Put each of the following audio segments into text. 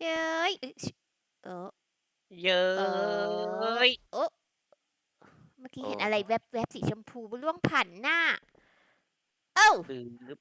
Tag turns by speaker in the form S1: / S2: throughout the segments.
S1: เย้ยเอ้ยชิเออ
S2: เย้
S1: เออ
S2: ย
S1: โอ้เมื่อกี้เห็น
S2: โอ้
S1: อะไรแวบแวบสีชมพูล่วงผ่านหน้า เอ้า
S2: ปึ๊บ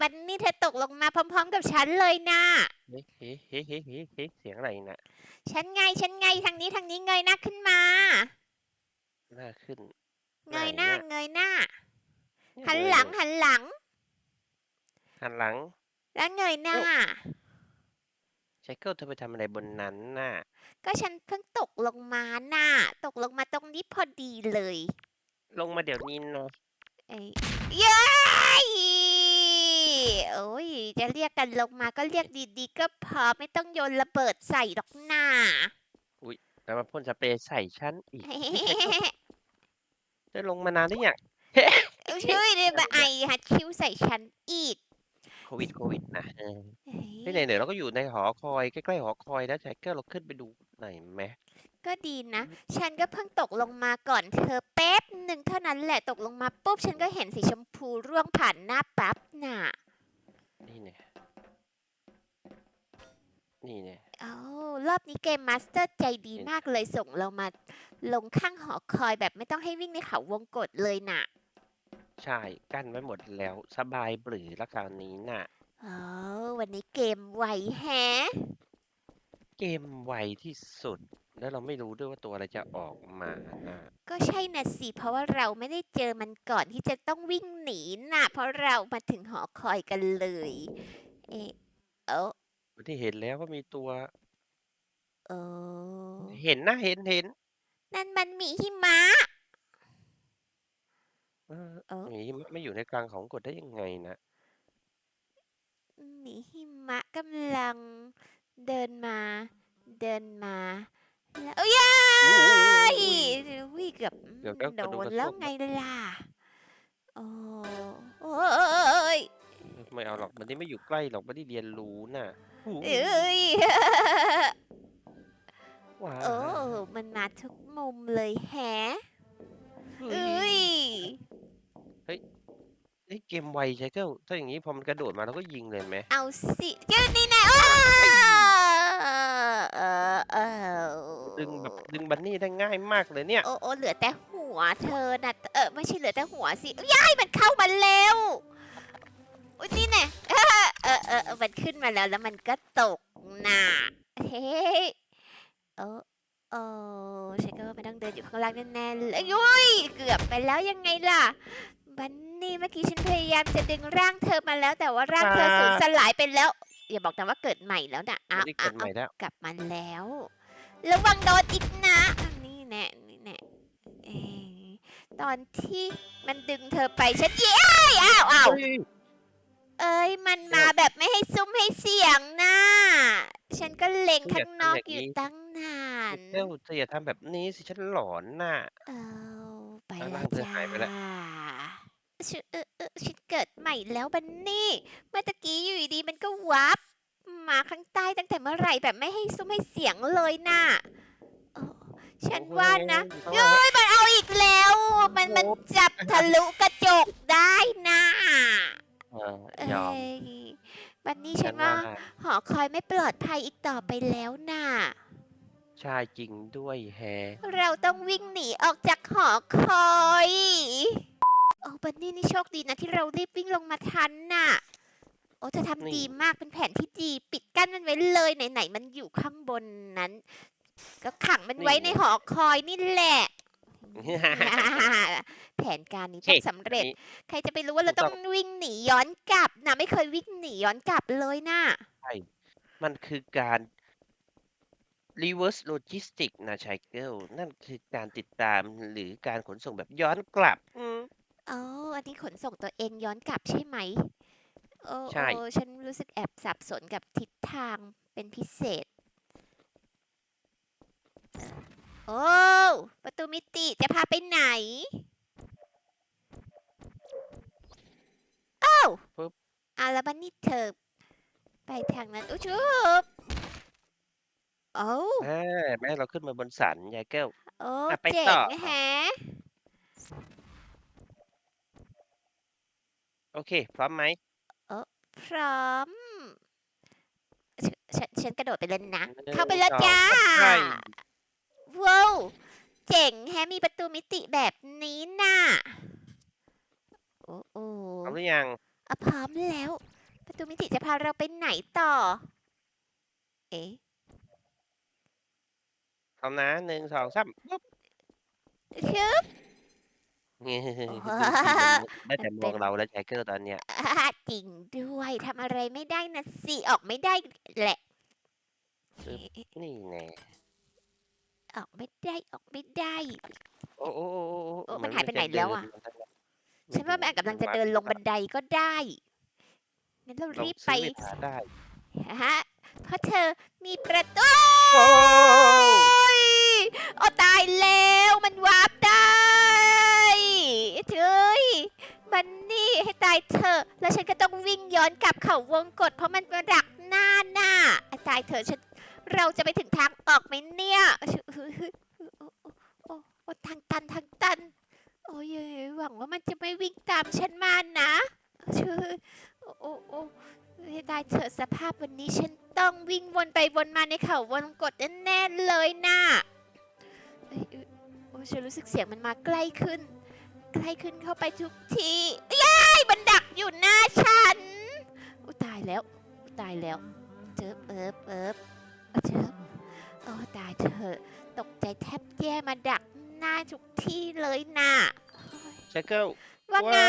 S1: บันนี่เธอตกลงมาพร้อม ๆ กับฉันเลยนะ
S2: เฮ้เฮ้เฮ้เฮ้เฮ้เฮ้เสียงอะไรน่ะ
S1: ฉันไงฉันไงทางนี้ทางนี้เงยหน้าขึ้นมา
S2: หน้าขึ้น
S1: เงยหน้า
S2: ไหนอะ
S1: เงยหน้า
S2: เนี่ย
S1: หัน
S2: เย
S1: หลัง
S2: เลย
S1: หันหลัง
S2: หันหลัง
S1: แล้วเงยหน้า
S2: ไชเกิลเธอไปทำอะไรบนนั้นน่ะ
S1: ก็ฉันเพิ่งตกลงมาน่ะ ตกลงมาตรงนี้พอดีเลย
S2: ลงมาเดี๋ยวนี้นะ
S1: เอ้ยเย้ยโอ้ย จะเรียกกันลงมาก็เรียกดีๆ ก็พอไม่ต้องโยนระเบิดใส่หรอกน่า
S2: แล้วมาพ่นสเปรย์ใส่ฉันอีกจะลงมานานหรือยัง
S1: ช่วยเลยมาไอฮัดคิวใส่ฉันอีก
S2: โควิดโควิดนะเออ
S1: เฮ้ย
S2: ไม่ไหนเดี๋ยวเราก็อยู่ในหอคอยใกล้ๆหอคอยแล้วไชเกิลเราขึ้นไปดูหน่อยไหม
S1: ก็ดีนะ ฉันก็เพิ่งตกลงมาก่อนเธอแป๊บหนึ่งเท่านั้นแหละตกลงมาปุ๊บฉันก็เห็นสีชมพูร่วงผ่านหน้าปั๊บน่ะ
S2: นี่เนี่ยนี่เนี่ย
S1: โอ้รอบนี้เกมมาสเตอร์ใจดีมากเลยส่งเรามาลงข้างหอคอยแบบไม่ต้องให้วิ่งในเขาวงกตเลยน่ะ
S2: ใช่ กั้นไว้หมดแล้ว สบายปรือละคราวนี้น่ะ
S1: โอ้วันนี้เกมไวแฮะ
S2: เกมไวที่สุด แล้วเราไม่รู้ด้วยว่าตัวอะไรจะออกมานะ
S1: ก็ใช่นะสิ เพราะว่าเราไม่ได้เจอมันก่อนที่จะต้องวิ่งหนีน่ะ เพราะเรามาถึงหอคอยกันเลย เอะเออ
S2: วันที่เห็นแล้วว่ามีตัว
S1: เออ
S2: เห็นนะเห็นเห็น
S1: นั่นมันหมีหิมะ
S2: เออ
S1: เออ
S2: หมีไม่ไม่อยู่ในกลางของกฎได้ยังไงนะ
S1: หมีหิมะกำลังเดินมา เดินมา แล้วเอ้ยยายวิเกือบ
S2: เดี๋ยวก็
S1: โด
S2: กระดูก
S1: น
S2: กระ
S1: แล้ว
S2: ซบ
S1: ไงล่ะ โอ้โอ้ย
S2: ไม่เอาหรอกมันนี่ไม่อยู่ใกล้หรอกมันนี่เรียนรู้น่ะหู
S1: เอ้ย
S2: ว้า
S1: โอ้ มันมาทุกมุมเลยแฮะ
S2: เฮ้
S1: เอ้
S2: ย
S1: ย
S2: เอ้ยเกมไวใช่เกิลถ้าอย่างนี้พอมันกระโดดมาเราก็ยิงเลยไหม
S1: เอาสิเจ้านี่นะโอ้เออเออ
S2: ดึงแบบดึงบันนี่ได้ง่ายมากเลยเนี่ย
S1: โอ้โอ้เหลือแต่หัวเธอน่ะเออไม่ใช่เหลือแต่หัวสิยายมันเข้ามาเร็วอุ้ยนี่แน่เออเออเออเออมันขึ้นมาแล้วแล้วมันก็ตกน่ะเฮ้ยเออเออฉันก็ไม่ต้องเดินอยู่ข้างล่างแน่ๆเลยยุ้ยเกือบไปแล้วยังไงล่ะ บันนี่เมื่อกี้ฉันพยายามจะดึงร่างเธอมาแล้ว แต่ว่าร่างเธอสูญสลายไปแล้ว อย่าบอกนะว่าเกิดใหม่แล้วนะ
S2: ไม่
S1: อ้าว
S2: ได้
S1: อ้า
S2: เกิดใหม่แล้ว
S1: กลับมาแล้วระวังโดนอีกนะอันนี่แน่นี่แน่เอ้ยตอนที่มันดึงเธอไปฉันเย้ยอ้าวอ้าว
S2: เฮ้ย
S1: เอ้ยมันมาแบบไม่ให้ซุ้มให้เสียงนะฉันก็เล็งข้างนอกอยู่ตั้งนาน
S2: เจ้าเธออย่าทำแบบนี้สิฉันหลอนน่ะ
S1: เอาไป
S2: ข้าง
S1: แล้
S2: ล่าวงเธอ
S1: จ้า
S2: หายไปแล้ว
S1: ฉันเออเออฉันเกิดใหม่แล้วบันนี่ เมื่อตะกี้อยู่ดีๆมันก็วับ มาข้างใต้ตั้งแต่เมื่อไหร่แบบไม่ให้ซุ้มให้เสียงเลยน่ะเออฉันว่านะ
S2: โอ้โห
S1: เอ้ยมันเอาอีกแล้ว มันมันจับทะลุกระจกได้นะ
S2: เออ
S1: เอ้
S2: ยอม
S1: ยวันนี้
S2: ฉั
S1: ฉั
S2: น
S1: น
S2: ว่า
S1: ว่าหอคอยไม่ปลอดภัยอีกต่อไปแล้วน่ะ
S2: ใช่จริงด้วยแฮะ
S1: เราต้องวิ่งหนีออกจากหอคอย โอ้บันนี่นี่โชคดีนะที่เรารีบวิ่งลงมาทันน่ะ โอ้เธอทำดีมากเป็นแผนที่ดี ปิดกั้นมันไว้เลยไหนๆมันอยู่ข้างบนนั้น ก็ขังมันไว้ในหอคอยนี่แหละ แผนการนี้ต้องสำเร็จ ใครจะไปรู้ว่าเราต้องวิ่งหนีย้อนกลับนะไม่เคยวิ่งหนีย้อนกลับเลยน่ะ
S2: มันคือการ reverse logistics นะชายเกิลนั่นคือการติดตามหรือการขนส่งแบบย้อนกลับ อืม
S1: อ๋อ อันนี้ขนส่งตัวเองย้อนกลับใช่ไหม โอ้
S2: ใช่
S1: โอ้ฉันรู้สึกแอบสับสนกับทิศทางเป็นพิเศษเอ่อโอ้ประตูมิติจะพาไปไหนเอ้า
S2: ปึ๊บ
S1: เอาแล้วบันนี่เธอ ไปทางนั้นอุ้ยชุบโอ้
S2: อ่าแม่เราขึ้นมาบนสันยายเกิล
S1: โอ้
S2: อะไป
S1: เจ๋
S2: ต่
S1: ง
S2: อ
S1: แฮะ
S2: โอเค พร้อมไหม
S1: พร้อมฉฉันฉันกระโดดไปเลยนะ
S2: หนึ่ง
S1: เข้าไปแล้ว
S2: สอง
S1: จ้า
S2: ใช่
S1: ว้าวเจ๋งแฮะมีประตูมิติแบบนี้น่ะโอ้โอ้
S2: พร้อมหรือยัง
S1: อะพร้อมแล้ว ประตูมิติจะพาเราไปไหนต่อ เอ๊ะ
S2: พร้อมนะหนึ่งสองสามปุ๊บ
S1: คือ
S2: นี่
S1: โอ้โห
S2: ได้แต่มองเราแล้วไชเกิลตอนเนี้ย
S1: อ่าจริงด้วยทำอะไรไม่ได้นะสิออกไม่ได้แหละเอ๊ะ
S2: นี่แน่
S1: ออกไม่ได้ออกไม่ได้
S2: โอ้โอ้โอ้โอ้
S1: โอ้มันหายไปไหนแล้วอะ
S2: มัจเดิ
S1: ฉันว่ามันกำลังจะเดินลงบันไดก็ได้งั้นเรา
S2: ลอง
S1: รีบ
S2: ซื้
S1: ไป
S2: อเวลาได้
S1: ฮะเพราะเธอมีประตู
S2: โอ้
S1: ยโอ้ตายแล้วมันวาร์ปได้เฮ้ยมันนี่ให้ตายเถอะแล้วฉันก็ต้องวิ่งย้ อนกลับเขาวงกฏเพราะมันประดักหน้าหน้าตายเถอะฉันเราจะไปถึงทางออกไหมเนี่ยโอ้โอ้โอ้โอ้ทางตันทางตัน โอ้ยหวังว่ามันจะไม่วิ่งตามฉันมานะชื่อโอ้โอ้โอ้เถอะสภาพวันนี้ฉันต้องวิ่งวนไปวนมาในเขาวงกฏแน่ๆเลยนะเอ้โอ้ฉันรู้สึกเสียงมันมาใกล้ขึ้น ใกล้ขึ้นเข้าไปทุกทีย้ายมันดักอยู่หน้าฉัน แล้วอุยตายแล้ว เจอเอิบเอิบเอาเจอโอ้ตายเถอะตกใจแทบแย่มาดักหน้าทุกที่เลยน่ะ
S2: ไชเกิล
S1: ว่าไง
S2: ว้า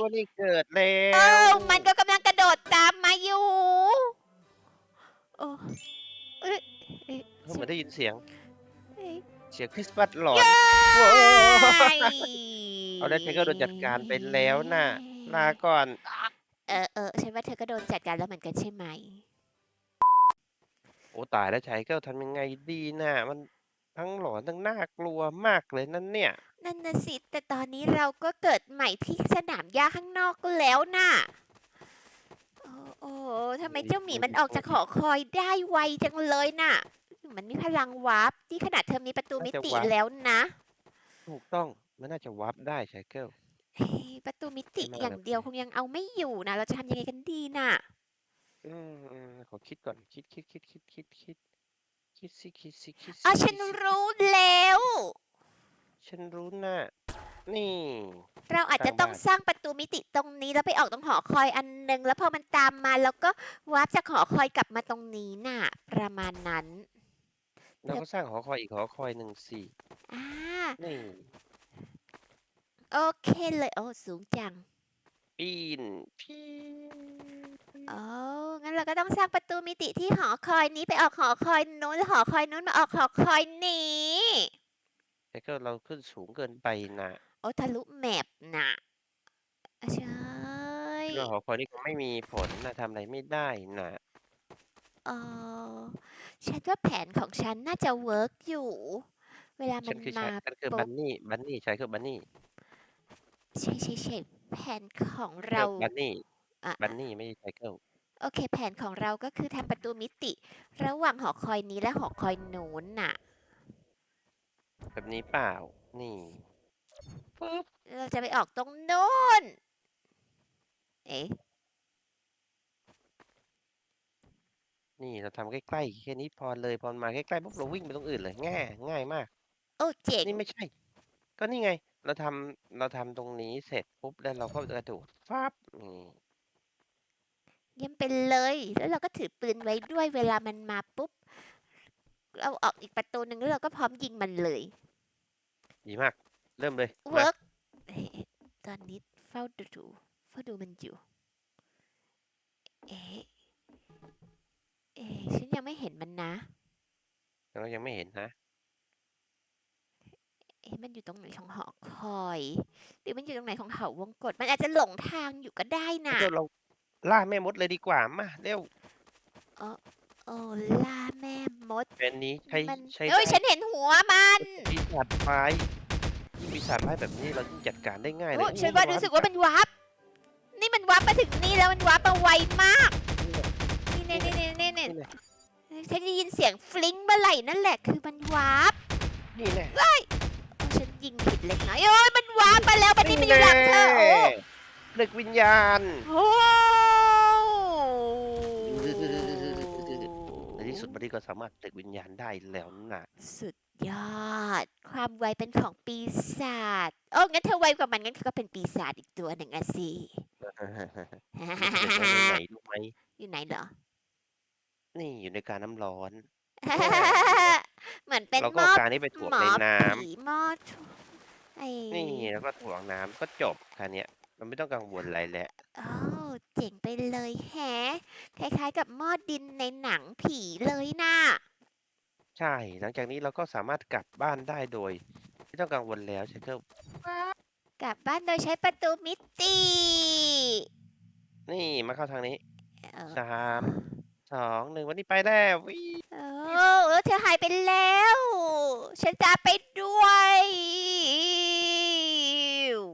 S2: ววันนี้เกิดแล้
S1: เอ
S2: ว
S1: อมันก็กำลังกระโดดตามมาอยู่โอ้เอ้ยเอ้ย
S2: เออเหมือนได้ยินเสียง
S1: เอ้ย
S2: เสียงคริสต์มาสหลอน
S1: เย้
S2: เอาได้เธอก็โดนจัดการไปแล้วน่ะลาก่อน
S1: เออเออฉันว่าเธอก็โดนจัดการแล้วเหมือนกันใช่ไหม
S2: โอ้ตายแล้วไชเกิลทำยังไงดีน่ะมันทั้งหลอนทั้งน่ากลัวมากเลยนั่นเนี่ย
S1: นั่นนะสิ แต่ตอนนี้เราก็เกิดใหม่ที่สนามหญ้าข้างนอกแล้วน่ะ โอ้โอ้ทำไมเจ้าหมีมันออกจากหอคอยได้ไวจังเลยน่ะ มันมีพลังวาร์ปที่ขนาดเธอมีประตูมิติแล้วนะ
S2: ถูกต้องมันน่าจะวับได้ไชเกิล
S1: เฮ้ ยประตูมิติ
S2: ไม่
S1: อย่าง
S2: แบบ
S1: เดียวคงยังเอาไม่อยู่นะเราจะทำยังไงกันดีน่ะ
S2: อืมอืมขอคิดก่อนคิดคิดคิดคิดคิดคิดคิดสิคิดสิคิดสิ
S1: อ๋อ
S2: คิด
S1: ฉัน
S2: สิ
S1: รู้แล้ว
S2: ฉันรู้น่ะนี่
S1: เราอาจจะ
S2: สร้าง
S1: ต้อง
S2: บ้าน
S1: สร้างประตูมิติตรงนี้แล้วไปออกตรงหอคอยอันหนึงแล้วพอมันตามมาแล้วก็วาร์ปจากหอคอยกลับมาตรงนี้น่ะ ประมาณนั้น
S2: เราก็สร้างหอคอยอีกหอคอยหนึ่งสี่
S1: อ่า
S2: นี่
S1: โอเคเลยโอ้สูงจัง
S2: ปีนพี่
S1: โอ้งั้นเราก็ต้องสร้างประตูมิติที่หอคอยนี้ไปออกหอคอยนู้นแล้วหอคอยนู้นมาออกหอคอยนี้
S2: แต่ก็เราขึ้นสูงเกินไปนะ
S1: โอ้ทะลุแมปน่ะใช่
S2: เรื่องหอคอยนี่คงไม่มีผลนะทำอะไรไม่ได้นะ
S1: เออฉันว่าแผนของฉันน่าจะเวิร์กอยู่ เวลามั
S2: ฉั
S1: น
S2: นคือ
S1: มา
S2: ใช้ฉันคือ
S1: ปุ๊
S2: บั
S1: บ
S2: นนี่บันนี่ใช้คือบันนี่
S1: ใช่ใช่ใช่แผนของ
S2: เรีย
S1: เรา
S2: กบันนี่
S1: อะ
S2: บันนี่ไม่ใช่ไชเกิล
S1: โอเค แผนของเราก็คือทำประตูมิติ ระหว่างหอคอยนี้และหอคอยนู้นน่ะ
S2: แบบนี้เปล่า นี่ปึ๊บ
S1: เราจะไปออกตรงโน้น เอ๊ะ
S2: นี่เราทำใกล้ๆแค่นี้พอเลยพอมาใกล้ๆปุ๊บเราวิ่งไปตรงอื่นเลยง่ายง่ายมาก
S1: โอ้เจ๋ง
S2: นี่ไม่ใช่ ก็นี่ไง เราทำเราทำตรงนี้เสร็จปุ๊บแล้วเราก็กระโดดฟับนี่
S1: เยี่ยมไปเลย แล้วเราก็ถือปืนไว้ด้วยเวลามันมาปุ๊บ เราออกอีกประตูหนึ่งแล้วเราก็พร้อมยิงมันเลย
S2: ดีมาก เริ่มเลยมา
S1: เวิร์กตอนนี้เฝ้าดูเฝ้าดูมันอยู่ เอ๊ะเอ๊ะฉันยังไม่เห็นมันนะ
S2: เรายังไม่เห็นนะ
S1: เอ๊ะมันอยู่ตรงไหนของหอคอย หรือมันอยู่ตรงไหนของเขาวงกฏมันอาจจะหลงทางอยู่ก็ได้นะ
S2: เดี๋ยวเราล่าแม่มดเลยดีกว่ามาเร็ว
S1: โอ้ล่าแม่มด
S2: เป็นนี้ใช้
S1: มัน
S2: ใช้
S1: เอ้ย
S2: ได้
S1: ฉันเห็นหัวมัน
S2: ปีศาจร้ายยิ่งปีศาจร้ายแบบนี้เรายิ่งจัดการได้ง่ายเลย
S1: โอ้
S2: โอ้
S1: ฉันว่า
S2: ระ
S1: รู้สึกว่ามันวับนี่มันวับมาถึงนี่แล้วมันวับมาไวมาก นี่เน่เน่เน่เน่เน่
S2: นี่แหละ
S1: ฉันได้ยินเสียงฟลิงก์เมื่อไหร่นั่นแหละคือมันวับ
S2: นี่แน่
S1: โอ้ฉัน ยิงผิดเล็กน้อยโอ้ยมันวับมาแล้วมันนี่มันอยู่หลังเธอโอ้
S2: เด็กวิญญาณ
S1: โอ้
S2: ในที่สุดบอดี้ก็สามารถเสกวิญญาณได้แล้วนะ
S1: สุดยอด ความไวเป็นของปีศาจโอ้งั้นเธอไวกว่ามันงั้นเธอก็เป็นปีศาจอีกตัวหนึ่งอะสิ
S2: อยู่ในไหนรู้ไหม
S1: อยู่ไหนเหรอ
S2: นี่อยู่ในการน้ำร้อน
S1: เหมือนเป็น
S2: เรา
S1: ห
S2: ก็
S1: ม้อ
S2: เอาการนี้ไปถ่วง
S1: หมอ
S2: ในน้ำ
S1: ผีหม้อทุไอ้
S2: นี่แล้วก็ถ่วงน้ำก็จบแค่เนี้ยมันไม่ต้องกังวลอะไรแล้ว
S1: อ้าวเจ๋งไปเลยแฮะคล้ายๆกับหม้อดินในหนังผีเลยน่ะ
S2: ใช่ หลังจากนี้เราก็สามารถกลับบ้านได้โดย ไม่ต้องกังวลแล้วใช่ก็
S1: กลับบ้านโดยใช้ประตูมิติ
S2: นี่มาเข้าทางนี้
S1: เออ
S2: สามสองหนึ่งวันนี้ไปแล้ววิ
S1: เออเอ อเธอหายไปแล้ว ฉันจะไปด้วย